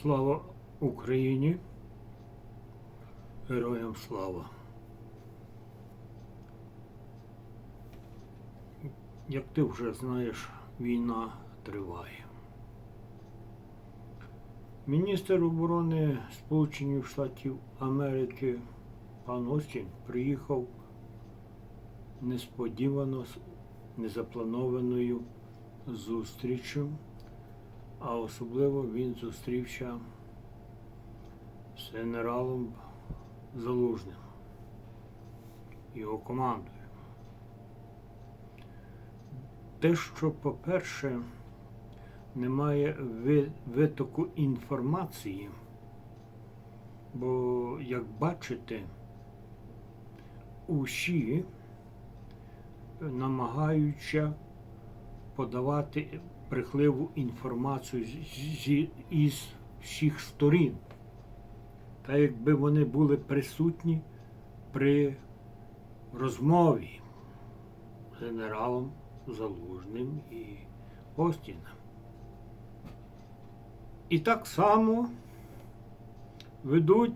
Слава Україні! Героям слава! Як ти вже знаєш, війна триває. Міністр оборони Сполучених Штатів Америки пан Остін приїхав несподівано з незапланованою зустрічю, а особливо він зустрівся з генералом Залужним, його командою. Те, що, по-перше, немає витоку інформації, бо, як бачите, усі намагаються подавати брехливу інформацію із всіх сторін. Та якби вони були присутні при розмові з генералом Залужним і Остіном. І так само ведуть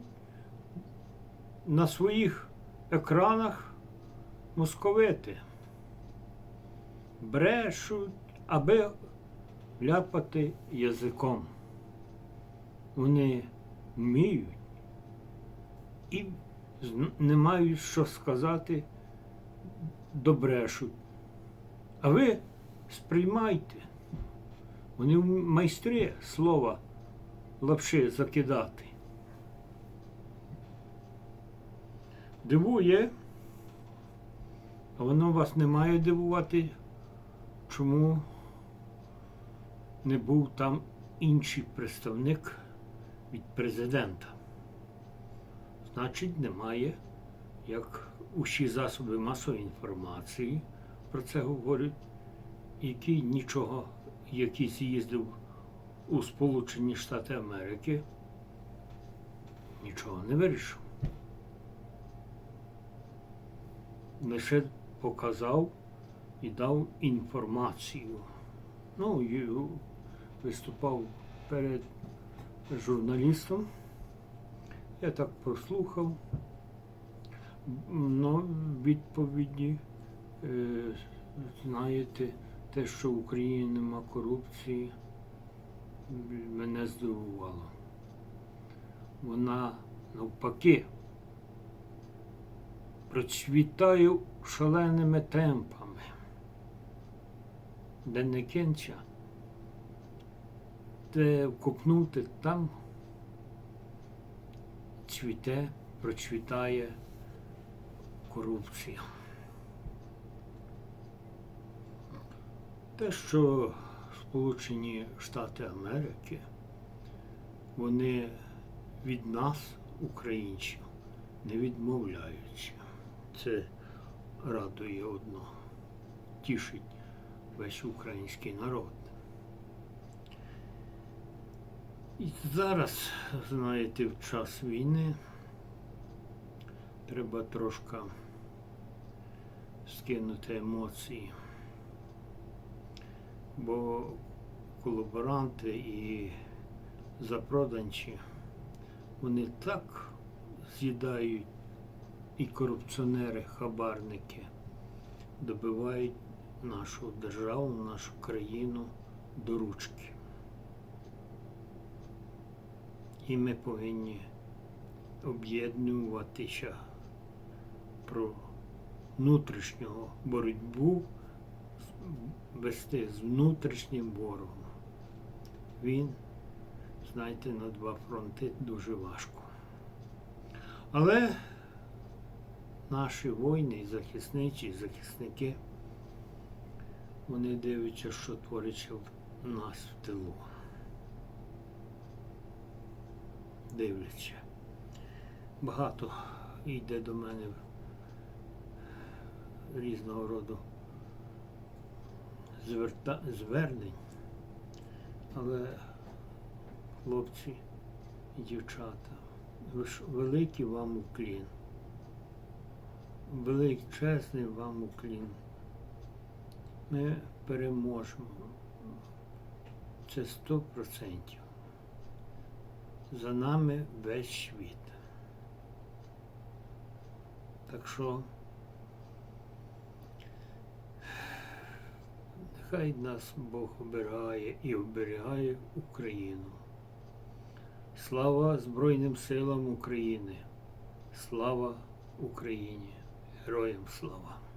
на своїх екранах московити. Брешуть, аби ляпати язиком. Вони вміють і не мають що сказати, добрешуть. А ви сприймайте. Вони майстри слова лапши закидати. Дивує, а воно вас не має дивувати, чому не був там інший представник від президента. Значить, немає, як усі засоби масової інформації про це говорять, який нічого, який з'їздив у Сполучені Штати Америки, нічого не вирішив. Лише показав і дав інформацію. Ну, виступав перед журналістом. Я так прослухав. Ну, відповіді, е, знаєте, те, що в Україні нема корупції, мене здивувало. Вона навпаки процвітає шаленими темпами, де не кінча, де вкопнути там цвіте, процвітає корупція. Те, що Сполучені Штати Америки, вони від нас, українців, не відмовляються. Це радує одно, тішить весь український народ. І зараз, знаєте, в час війни треба трошки скинути емоції, бо колаборанти і запроданці, вони так з'їдають і корупціонери, хабарники добивають нашу державу, нашу країну до ручки. І ми повинні об'єднуватися про внутрішнього боротьбу вести з внутрішнім ворогом. Він, знаєте, на два фронти дуже важко. Але наші воїни, захисничі, захисники, вони дивляться, що твориться в нас в тилу. Дивляться. Багато йде до мене різного роду зверта... звернень, але хлопці і дівчата, ви ж великий вам уклін. Величезний вам уклін. Ми переможемо. Це сто процентів. За нами весь світ. Так що нехай нас Бог оберігає і оберігає Україну. Слава Збройним силам України! Слава Україні! Героям слава!